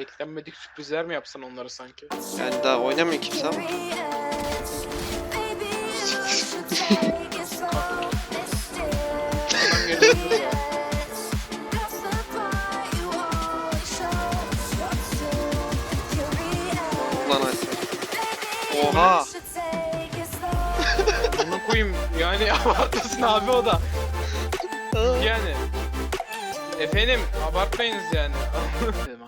Beklenmedik sürprizler mi yapsan onlara sanki? Yani daha oynamıyor kimse ama. Ulan. Oha! Bunu koyayım yani abartmasın abi o da. Yani. Efendim abartmayınız yani.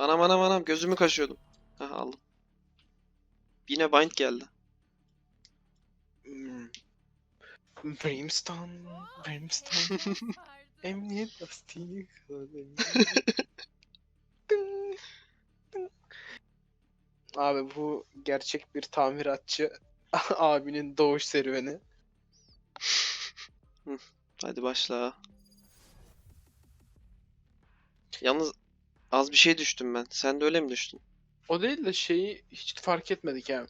Anam anam anam gözümü kaşıyordum. Hah aldım. Yine bind geldi. Hmm. Brimstone, Brimstone, emniyet lastiği kalın. Ding, ding. Abi bu gerçek bir tamiratçı abinin doğuş serüveni. Hadi başla. Yalnız az bir şey düştüm ben. Sen de öyle mi düştün? O değil de şeyi hiç fark etmedik yani.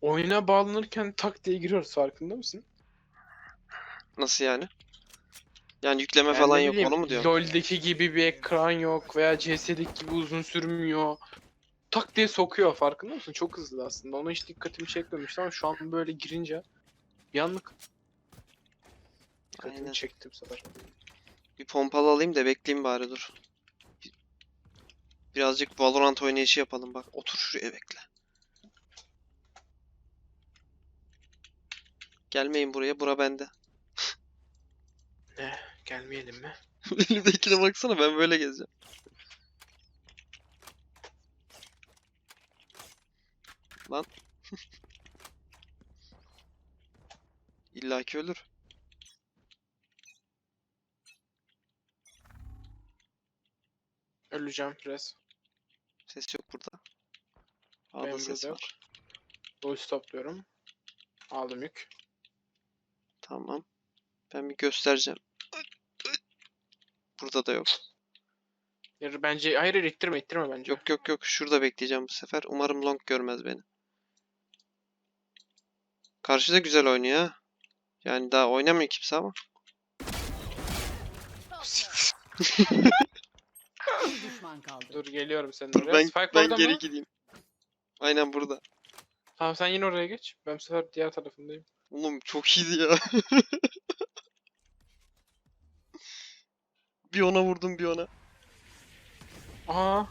Oyuna bağlanırken tak diye giriyoruz farkında mısın? Nasıl yani? Yani yükleme Yani falan ne yok bileyim, onu mu diyorsun? LoL'deki gibi bir ekran yok veya CS'deki gibi uzun sürmüyor. Tak diye sokuyor farkında mısın? Çok hızlı aslında. Ona hiç dikkatimi çekmemişti ama şu an böyle girince bir anlık dikkatimi Aynen. çekti bu sefer. Bir pompalı alayım da bekleyeyim bari dur. Birazcık Valorant oynayışı yapalım bak. Otur şuraya bekle. Gelmeyin buraya, bura bende. Gelmeyelim mi? Elimdekine baksana ben böyle gezeceğim. Lan. İlla ki ölür. Öleceğim biraz. Ses yok burada. A'da Benim ses burada yok. var. Voice topluyorum. Aldım yük. Tamam. Ben bir göstereceğim. Burada da yok. Ya bence hayır hayır ittirme ittirme bence. Yok yok yok. Şurada bekleyeceğim bu sefer. Umarım long görmez beni. Karşıda güzel oynuyor ha. Yani daha oynamıyor kimse ama. Bir düşman kaldı. Dur geliyorum senin Dur oraya. ben, Spike ben orada geri mı? gideyim. Aynen burada. Tamam sen yine oraya geç. Ben bu sefer diğer tarafındayım. Oğlum çok iyiydi ya. bir ona vurdum bir ona. Aa.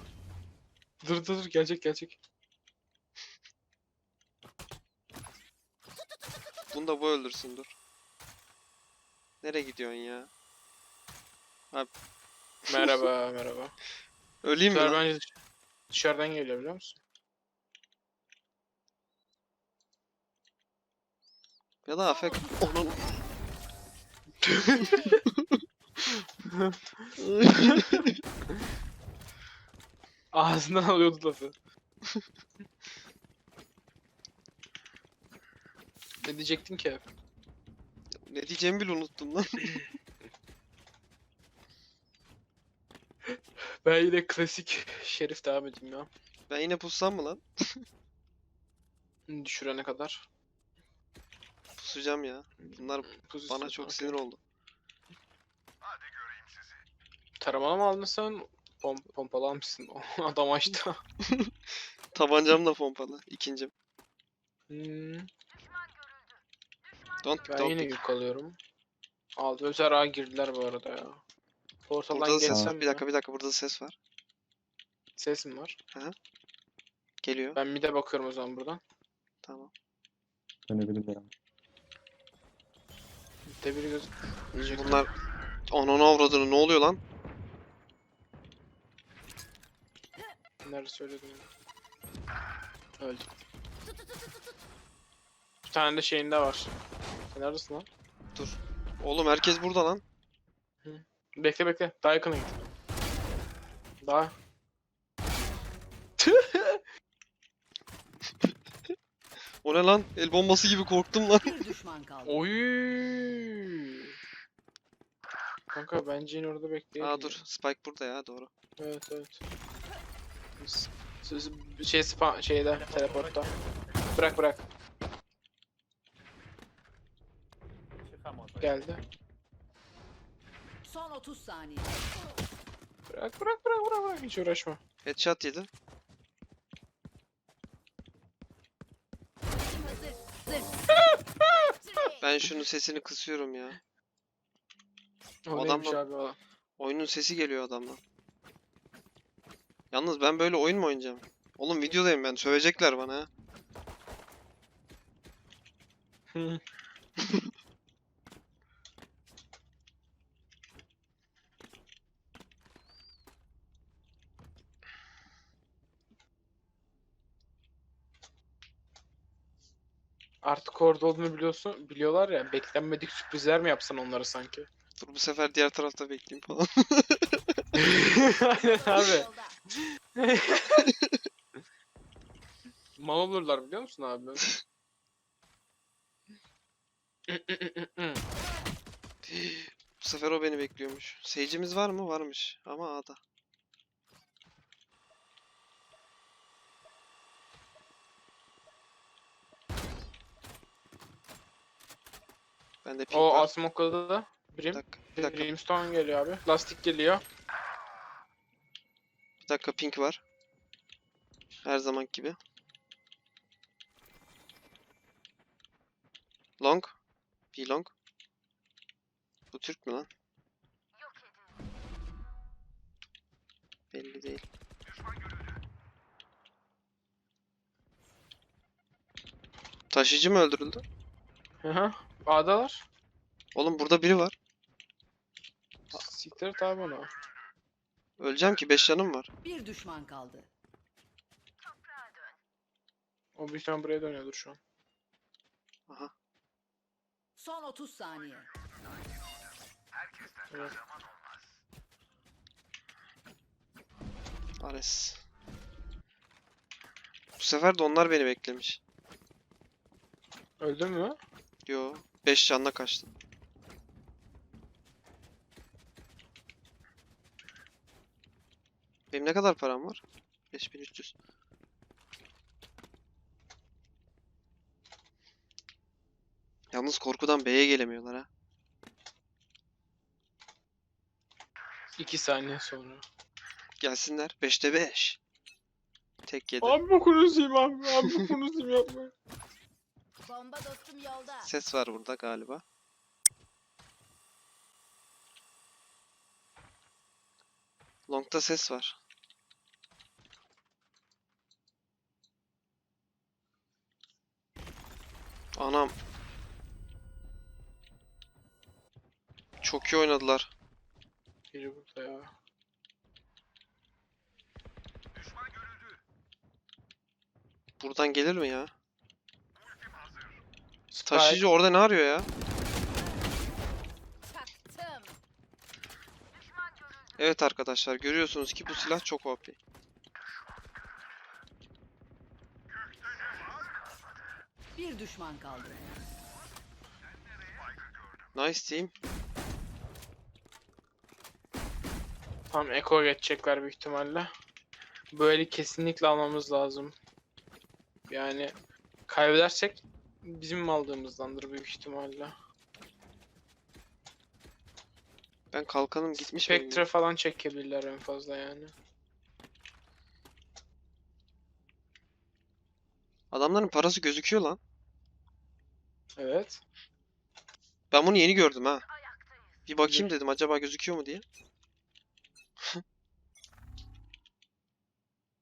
Dur dur dur gelecek gelecek. Bunu da bu öldürsün dur. Nereye gidiyorsun ya? Merhaba merhaba. Öleyim mi Sefer lan? bence dış- dışarıdan geliyor biliyor musun? Ya da afek. Onun... Ağzından alıyordu lafı. ne diyecektin ki? ne diyeceğimi bile unuttum lan. Ben yine klasik şerif devam edeyim ya. Ben yine pussam mı lan? Düşürene kadar. Pusacağım ya. Bunlar Pozisyon- bana çok okey. sinir oldu. Taramalı mı aldın sen? Pom pompalı almışsın. Adam açtı. Tabancam da pompalı. İkincim. Hmm, Don't ben don't yine yük alıyorum. Aldı. Özel ağa girdiler bu arada ya. Portaldan Burada da ses geçsem var. Bir dakika bir dakika burada da ses var. Ses mi var? Geliyor. Ben bir de bakıyorum o zaman buradan. Tamam. Dönebilir ya. Bir de biri göz... Diyecektim. Bunlar ananı avradını ne oluyor lan? Nerede söyledim ya? Öldüm. Bir tane de şeyinde var. Sen neredesin lan? Oğlum herkes burada lan. Bekle bekle. Daha yakına git. Daha. O ne lan? El bombası gibi korktum lan. Bir düşman kaldı. Oy. Kanka bence yine orada bekleyelim. Aa dur. Spike burada ya doğru. Evet evet. S- s- Şey spa şeyde teleportta. Bırak bırak. geldi. Son 30 saniye. Bırak bırak bırak bırak bırak hiç uğraşma. Headshot yedi. Ben şunun sesini kısıyorum ya. O Adam neymiş da- abi o? Oyunun sesi geliyor adamdan. Yalnız ben böyle oyun mu oynayacağım? Oğlum videodayım ben. Sövecekler bana ha. Artık orada olduğunu biliyorsun, biliyorlar ya. Beklenmedik sürprizler mi yapsan onlara sanki? Dur bu sefer diğer tarafta bekleyeyim falan. Aynen abi. Mal olurlar biliyor musun abi? Bu sefer o beni bekliyormuş. Seyircimiz var mı? Varmış. Ama A'da. Bende ping o var. Asmoka'da da Bir Brim. dakika, bir dakika, Brimstone geliyor abi. Lastik geliyor. bir dakika pink var. Her zaman gibi. Long. B long. Bu Türk mü lan? Belli değil. Taşıyıcı mı öldürüldü? Hı hı. A'dalar. Oğlum burada biri var. Siktir abi onu. Öleceğim ki 5 canım var. Bir düşman kaldı. O büyük ihtimal buraya dönüyordur şu an. Aha. Son 30 saniye. Evet. Ares. Bu sefer de onlar beni beklemiş. Öldü mü? Yo. 5 canla kaçtım. Benim ne kadar param var? 5300. Yalnız korkudan B'ye gelemiyorlar ha. 2 saniye sonra. Gelsinler. 5'te 5. Tek yedi. Abi bokunu sileyim abi. Abi bokunu sileyim yapma. Bomba dostum yolda. Ses var burada galiba. Long'da ses var. Anam. Çok iyi oynadılar. Biri burada ya. Buradan gelir mi ya? Taşıyıcı orada ne arıyor ya? Evet arkadaşlar görüyorsunuz ki bu silah çok OP. Bir düşman kaldı. Nice team. Tam Eko geçecekler büyük ihtimalle. Böyle kesinlikle almamız lazım. Yani kaybedersek bizim aldığımızdandır büyük ihtimalle. Ben kalkanım gitmiş ya. Spectre falan çekebilirler en fazla yani. Adamların parası gözüküyor lan. Evet. Ben bunu yeni gördüm ha. Bir bakayım dedim acaba gözüküyor mu diye.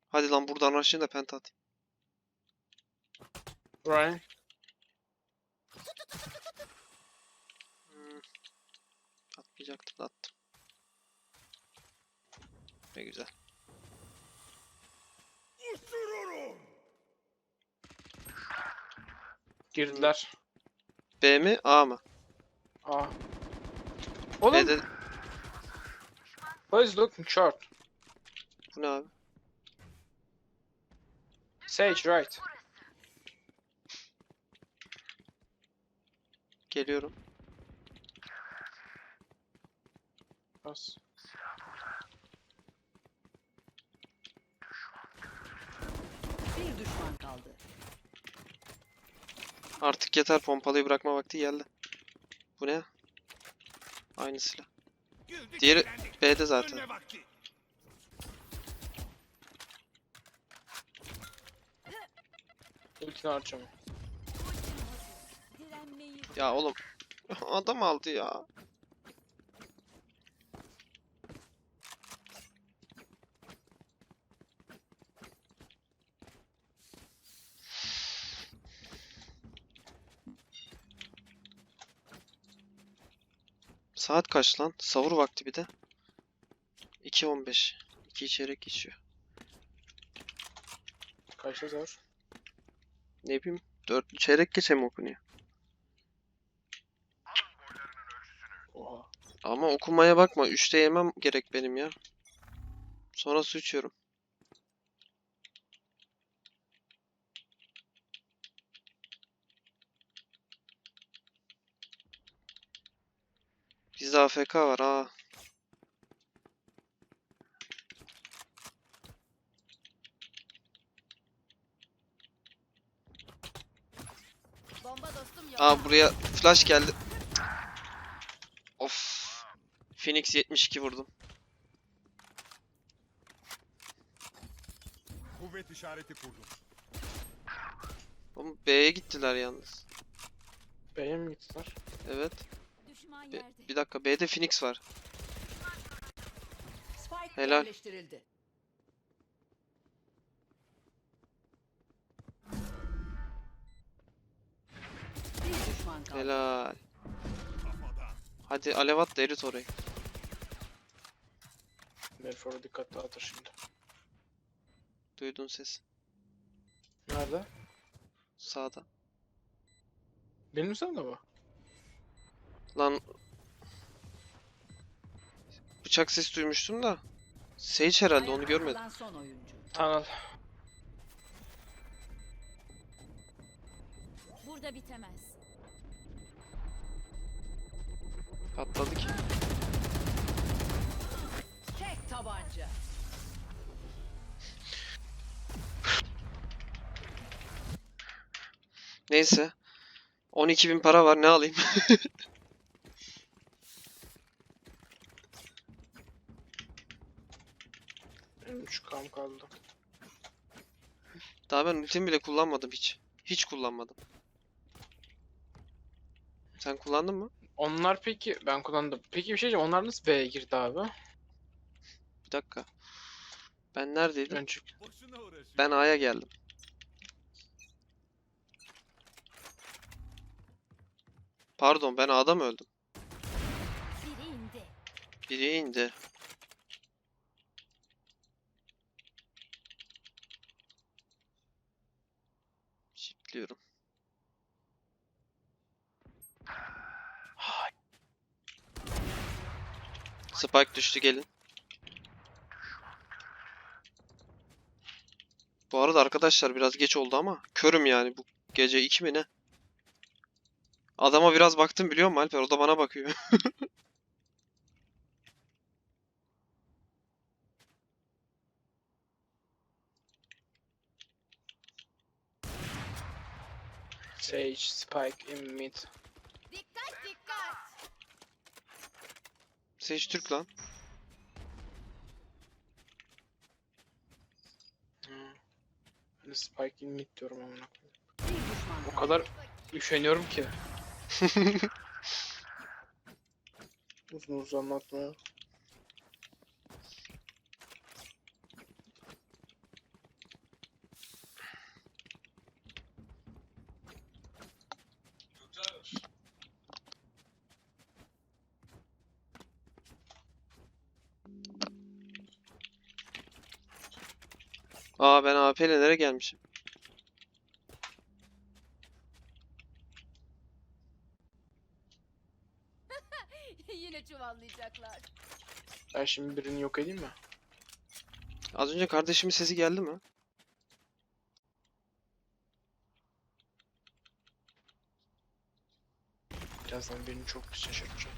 Hadi lan buradan rushlayın da penta atayım. Ryan. Hmm. Atmayacaktım da attım. Ne güzel. Girdiler. B mi A mı? Aa. Oğlum, B'de who is looking short? bu ne abi? Sage right. Geliyorum. Bas. Bir düşman kaldı. Artık yeter pompalıyı bırakma vakti geldi. Bu ne? Aynı silah. Diğeri B'de zaten. Ultini harcama. Direnmeyi Ya oğlum adam aldı ya. Saat kaç lan? Sahur vakti bir de. 2.15. 2 çeyrek geçiyor. Kaçta zor? Ne bileyim. 4 çeyrek geçe mi okunuyor? Oha. Ama okumaya bakma. 3'te yemem gerek benim ya. Sonra su içiyorum. AFK var ha. Bomba dostum yolda. Aa buraya flash geldi. Of. Phoenix 72 vurdum. Kuvvet işareti kurdum. Oğlum B'ye gittiler yalnız. B'ye mi gittiler? Evet. Düşman B- yerde. Bir dakika B'de Phoenix var. Helal. yerleştirildi. Bir düşman kaldı. Helal. Hadi alev at da erit orayı. Melfor'a dikkat dağıtır şimdi. Duydun ses. Nerede? Sağda. Benim sağda mı? Lan bıçak sesi duymuştum da. Sage herhalde onu görmedim. kalan son oyuncu. Tunnel. Burada bitemez. Patladı ki. Tek tabanca. Neyse. 12.000 para var ne alayım? Benim 3 kam kaldı. Daha ben ultimi bile kullanmadım hiç. Hiç kullanmadım. Sen kullandın mı? Onlar peki ben kullandım. Peki bir şey diyeceğim. Onlar nasıl B'ye girdi abi? Bir dakika. Ben neredeydim? Önce. Ben A'ya geldim. Pardon ben A'da mı öldüm? Biri indi. Biri indi. Shiftliyorum. Spike düştü gelin. Bu arada arkadaşlar biraz geç oldu ama körüm yani bu gece 2 mi? Adama biraz baktım biliyor musun Alper? O da bana bakıyor. Sage, Spike in mid. Dikkat dikkat. Sage Türk lan. Hı. Ben de Spike in mid diyorum amına koyayım. Bir düşman O kadar üşeniyorum ki. Uzun uzun anlatmaya. Aa ben AP ile nereye gelmişim? Yine çuvallayacaklar. Ben şimdi birini yok edeyim mi? Az önce kardeşimin sesi geldi mi? Birazdan birini çok şaşırtacağım.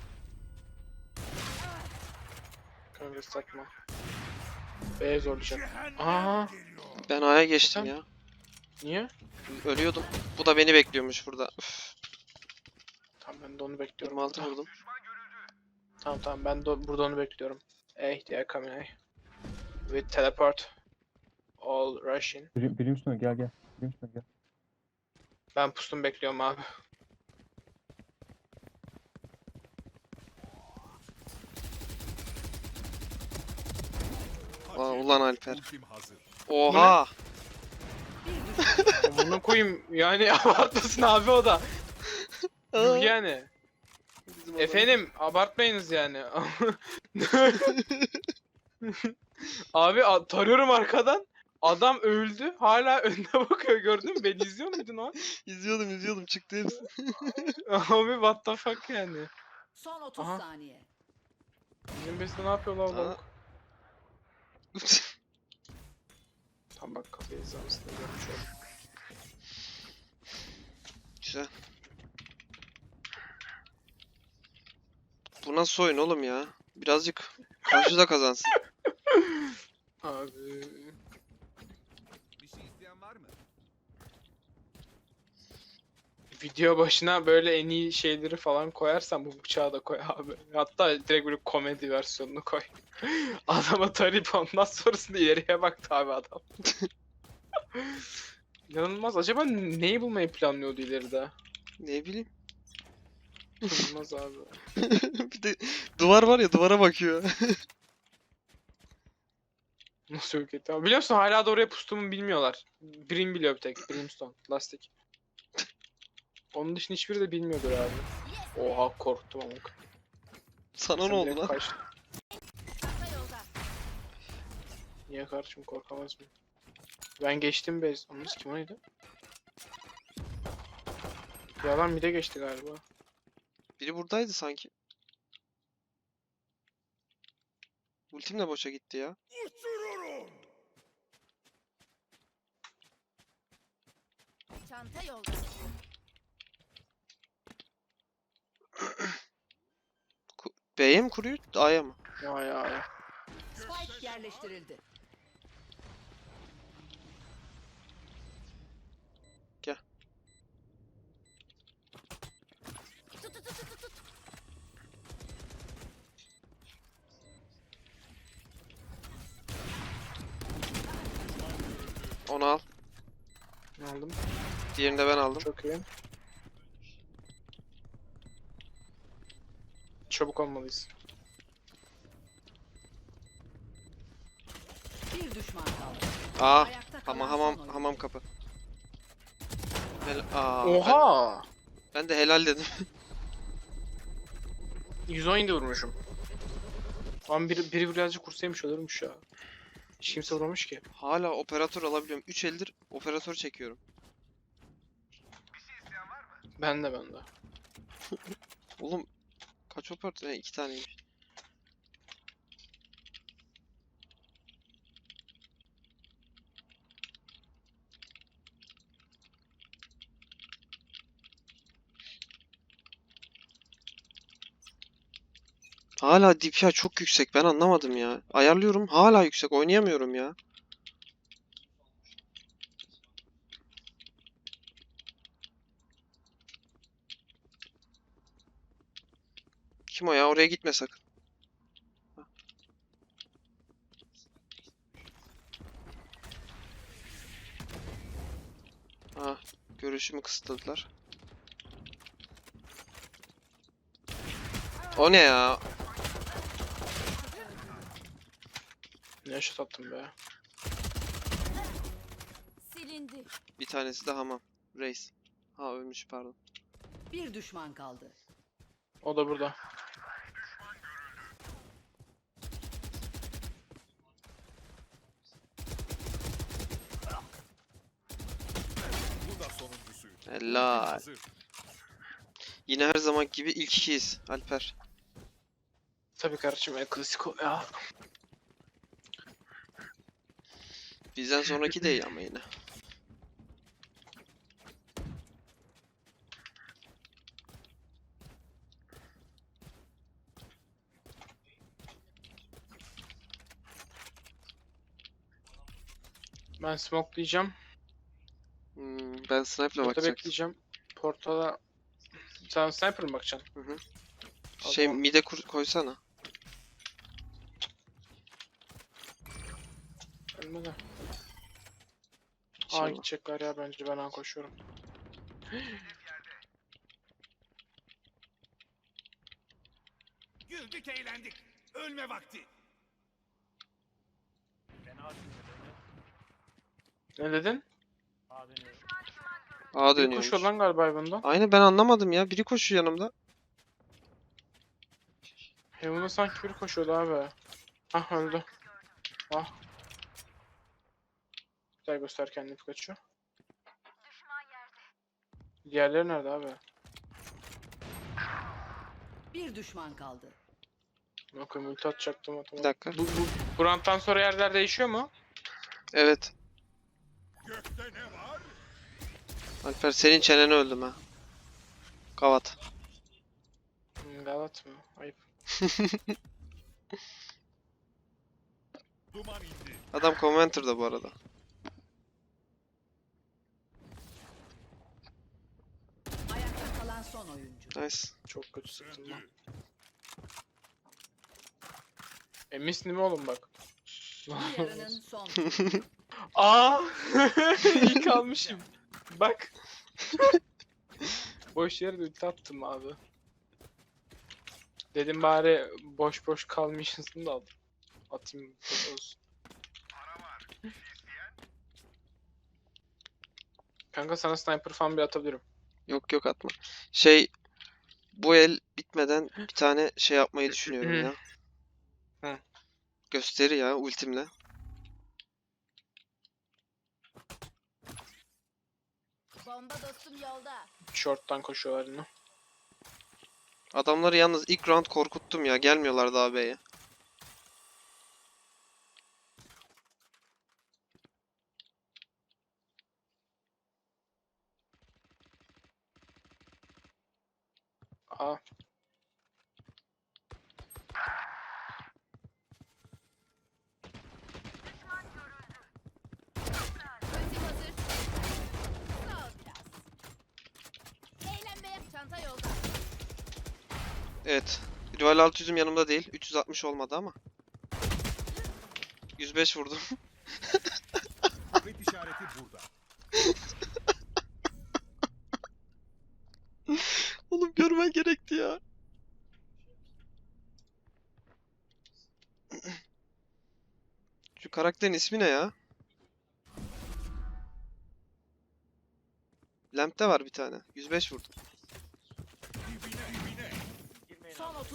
Kanka satma. B'ye zorlayacak. Aa, Ben A'ya geçtim ya. niye? Ölüyordum. Bu da beni bekliyormuş burada. Üf, Tamam ben de onu bekliyorum. 26 vurdum. Tamam tamam ben de burada onu bekliyorum. Are coming hey. With teleport. All rushing. Brim, Brimstone gel gel. Brimstone gel. Ben pustum bekliyorum abi. Aa, ulan Alper. Oha! Bunu koyayım yani abartmasın abi o da. Yuh yani. Efendim abartmayınız yani. abi a- tarıyorum arkadan. Adam öldü. Hala önüne bakıyor gördün mü? Beni izliyor muydun o? an? İzliyordum izliyordum çıktı hepsi. Abi what the fuck yani. Son 30 Aha. saniye. Bizim beside ne yapıyor lan Aa. lavuk? Tam bak kafayı izlemişsin. görmüş oldum. Güzel. Bu nasıl oyun oğlum ya? Birazcık karşı da kazansın. Abi. Bir şey isteyen var mı? Video başına böyle en iyi şeyleri falan koyarsan bu bıçağı da koy abi. Hatta direkt böyle komedi versiyonunu koy. Adama tarayıp ondan sonrasında ileriye baktı abi adam. İnanılmaz. Acaba neyi bulmayı planlıyordu ileride? Ne bileyim. İnanılmaz abi. bir de duvar var ya duvara bakıyor. Nasıl yok etti? Ama Biliyor musun hala da oraya pustuğumu bilmiyorlar. Brim biliyor bir tek. Brimstone. Lastik. Onun dışında hiçbiri de bilmiyordur abi. Oha korktum ama. Sana ne oldu lan? kaçtın. Niye kardeşim korkamaz mı? Ben geçtim bez. Anladınız kim oydu? Bir adam bir de geçti galiba. Biri buradaydı sanki. Ultim de boşa gitti ya. Çanta yolda. B'ye mi kuruyor? A'ya mı? Ya ya. Spike yerleştirildi. Onu al. Ne aldım? Diğerini de ben aldım. Çok iyi. Çabuk olmalıyız. Bir düşman kaldı. Aa. Ayakta kalan Ama son hamam oyuncu. hamam kapı. Hel Aa, Oha! Ben, ben de helal dedim. 117 vurmuşum. Ama biri, biri birazcık kursaymış olurmuş ya. Hiç kimse vurmamış ki. Hala operatör alabiliyorum. 3 eldir operatör çekiyorum. Ben de ben de. Oğlum kaç operatör? He, iki taneymiş. Hala DPI çok yüksek. Ben anlamadım ya. Ayarlıyorum. Hala yüksek. Oynayamıyorum ya. Kim o ya? Oraya gitme sakın. Ah, görüşümü kısıtladılar. O ne ya? Ne şut attım be. Silindi. Bir tanesi de hamam. Reis. Ha ölmüş pardon. Bir düşman kaldı. O da burada. Helal. Yine her zaman gibi ilk ikiyiz Alper. Tabii kardeşim El Clasico ya. Bizden sonraki de iyi ama yine. Ben smokelayacağım. Ben sniper'la Burada bakacaktım. bekleyeceğim. Portala... Sen sniper mı bakacaksın? Hı hı. Şey Tamam. mide kur koysana. Ölmedi. Aa İnşallah. gidecekler ya bence ben an koşuyorum. Güldük eğlendik. Ölme vakti. Ne dedin? A Bir dönüyormuş. koşuyor lan galiba bundan. Aynı ben anlamadım ya. Biri koşuyor yanımda. Heaven'a sanki biri koşuyordu abi. Ah öldü. Ah. Güzel göster kendini Pikachu. Diğerleri nerede abi? Bir düşman kaldı. Bakın ulti atacaktım Bir atamadım. dakika. Bu, bu, bu round'dan sonra yerler değişiyor mu? Evet. Gökte ne? Alper senin çeneni öldüm ha. Kavat. Hmm, Galat mı? Ayıp. Duman indi. Adam Commenter'da bu arada. Ayakta kalan son oyuncu. Nice. Çok kötü sıktım lan. E mis mi oğlum bak. Yarının son. Aa! İyi kalmışım. Bak. boş yere de ulti attım abi. Dedim bari boş boş kalmışsın da aldım. Atayım olsun. Kanka sana sniper falan bir atabilirim. Yok yok atma. Şey bu el bitmeden bir tane şey yapmayı düşünüyorum ya. Hı. Gösteri ya ultimle. Bomba dostum yolda. Short'tan koşuyorlar yine. Adamları yalnız ilk round korkuttum ya. Gelmiyorlar daha B'ye. Aa. Ultim hazır. Sağ ol biraz. Eğlenmeye çanta yolda. Evet. Rival 600'üm yanımda değil. 360 olmadı ama. 105 vurdum. Kuvvet işareti burada. Oğlum görmen gerekti ya. Şu karakterin ismi ne ya? Lamp'te var bir tane. 105 vurdum. Dibine dibine. Son 30 saniye.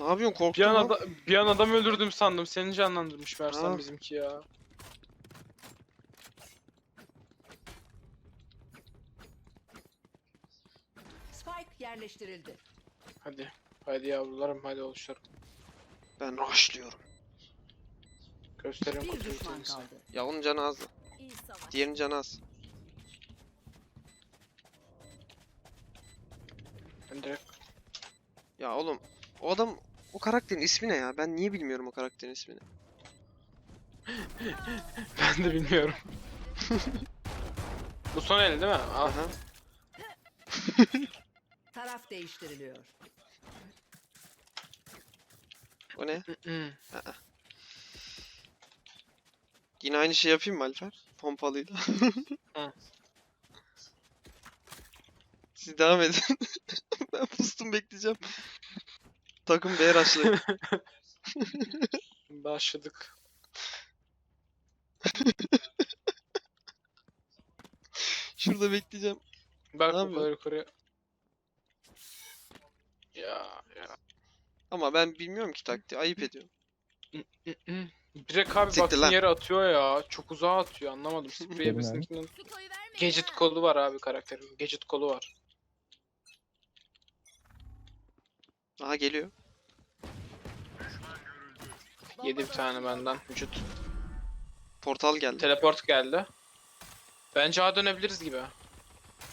Ne yapıyorsun Bir korktun an, mu? ada- bir an adam öldürdüm sandım. Seni canlandırmış versen Ha. bizimki ya. Spike yerleştirildi. Hadi. Hadi yavrularım hadi oluşlarım. Ben rushlıyorum. Gösterin Bir kutu düşman ultinizi. kaldı. Ya onun canı azdı. İyi savaş. Diğerinin canı az. Ben direkt Ya oğlum o adam o karakterin ismi ne ya? Ben niye bilmiyorum o karakterin ismini? ben de bilmiyorum. Bu son el değil mi? Aha. Taraf değiştiriliyor. O ne? Yine aynı şey yapayım mı Alper? Pompalıyla. Hı. Siz devam edin. Ben pustum bekleyeceğim. Takım B rush'layın. Başladık. Şurada bekleyeceğim. Bak Ne bu yapıyor? kadar yukarıya. Ya ya. Ama ben bilmiyorum ki taktiği. Ayıp ediyorum. Direkt abi Siktir baktığın lan. yere atıyor ya. Çok uzağa atıyor anlamadım. Sprey Su koyu vermeyin gadget ha. kolu var abi karakterin. Gadget kolu var. Aha geliyor. Yedi bir tane benden vücut. Portal geldi. Teleport geldi. Bence A dönebiliriz gibi.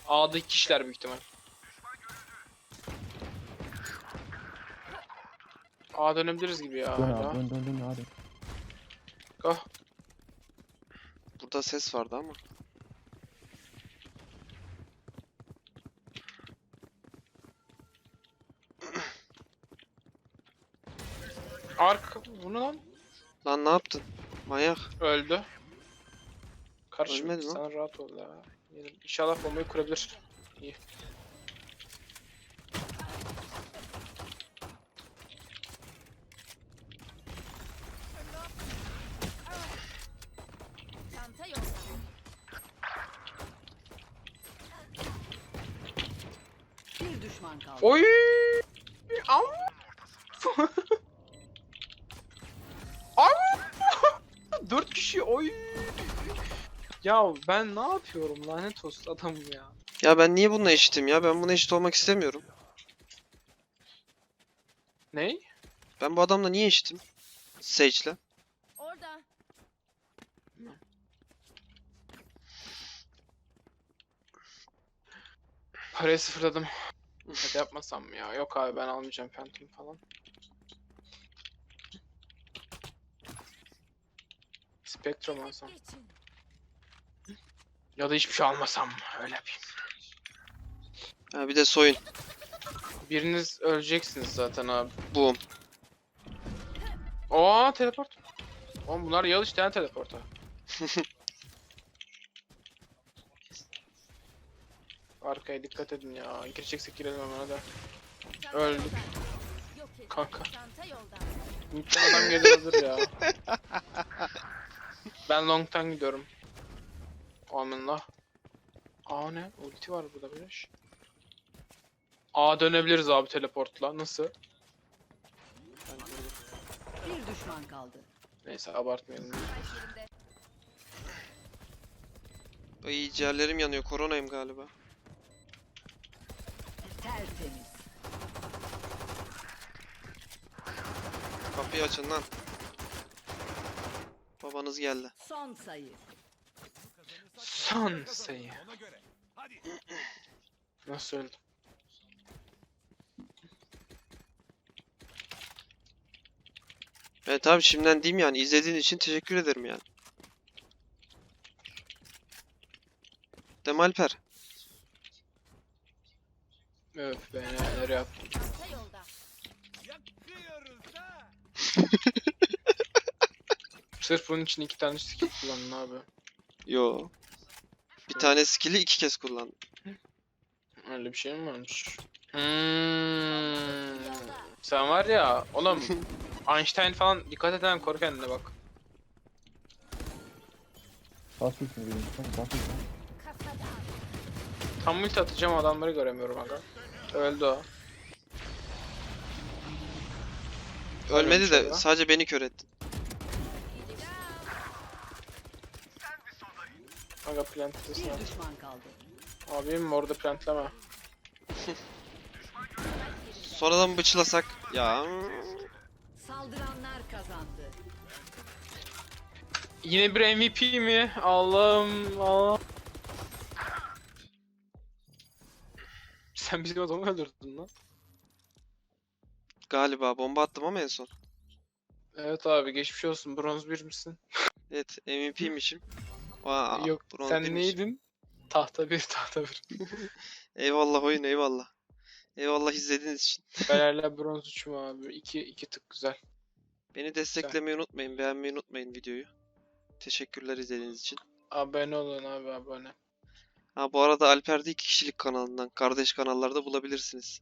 A'da iki kişiler büyük ihtimal. A dönebiliriz gibi ya Dön hala. abi dön dön dön. Go. Burada ses vardı ama. Ark bunu lan Lan ne yaptın? Manyak. öldü. Karışma Ölmedi lan. sen rahat ol ya. İnşallah bombayı kurabilir. İyi. Çanta yolda. Bir düşman kaldı. Oy! Am! Am! Dört kişi oy! Ya ben ne yapıyorum lanet olsun adamım ya. Ya ben niye bununla eşitim ya? Ben buna eşit olmak istemiyorum. Ney? Ben bu adamla niye eşitim? Sage'le. Orada. Parayı sıfırladım. Hadi yapmasam mı ya? Yok abi ben almayacağım Phantom falan. Spectrum alsam. Geçin. Ya da hiçbir şey almasam mı? Öyle yapayım. Ha bir de soyun. Biriniz öleceksiniz zaten abi. Boom. Oo teleport. Oğlum bunlar yal işte ha teleporta. Arkaya dikkat edin ya. Gireceksek girelim hemen hadi. Öldük. Kanka. Muhtemelen adam gelir hazır ya. ben long'tan gidiyorum. Amenna. Aa ne? Ulti var burada bir A dönebiliriz abi teleportla. Nasıl? Bir düşman kaldı. Neyse abartmayalım. Ay ciğerlerim yanıyor. Koronayım galiba. Tertemiz. Kapıyı açın lan. Babanız geldi. Son sayı. Son sayı. Ona göre. Hadi. Nasıl öldüm? Evet abi şimdiden diyeyim yani izlediğin için teşekkür ederim yani. Dem Alper. Öf be ne- nereye attım? Çanta yolda. Yakıyoruz ha. Sırf bunun için iki tane skill kullandın abi. Yo. Bir tane skill'i iki kez kullandım. Öyle bir şey mi varmış? Hmm. Sen var ya oğlum Einstein falan dikkat eden koru kendine bak. Tam ulti atacağım adamları göremiyorum aga. Öldü o. Ölmedi de orada. sadece beni kör etti. Aga plantlesin. Bir düşman kaldı. Abim orada plantleme. Sonradan bıçlasak. Ya. Saldıranlar kazandı. Yine bir MVP mi? Allah'ım Allah. Sen bizim adamı öldürdün lan. Galiba bomba attım ama en son. Evet abi geçmiş olsun. Bronz bir misin? Evet MVP'mişim. Aa, Yok bronz sen birmişim. neydin? Tahta bir tahta bir. Eyvallah oyun eyvallah. Eyvallah izlediğiniz için. ben hala bronz üçüm abi. İki, iki tık güzel. Beni desteklemeyi unutmayın. Beğenmeyi unutmayın videoyu. Teşekkürler izlediğiniz için. Abone olun abi abone. Ha bu arada Alper'de iki kişilik kanalından kardeş kanallarda bulabilirsiniz.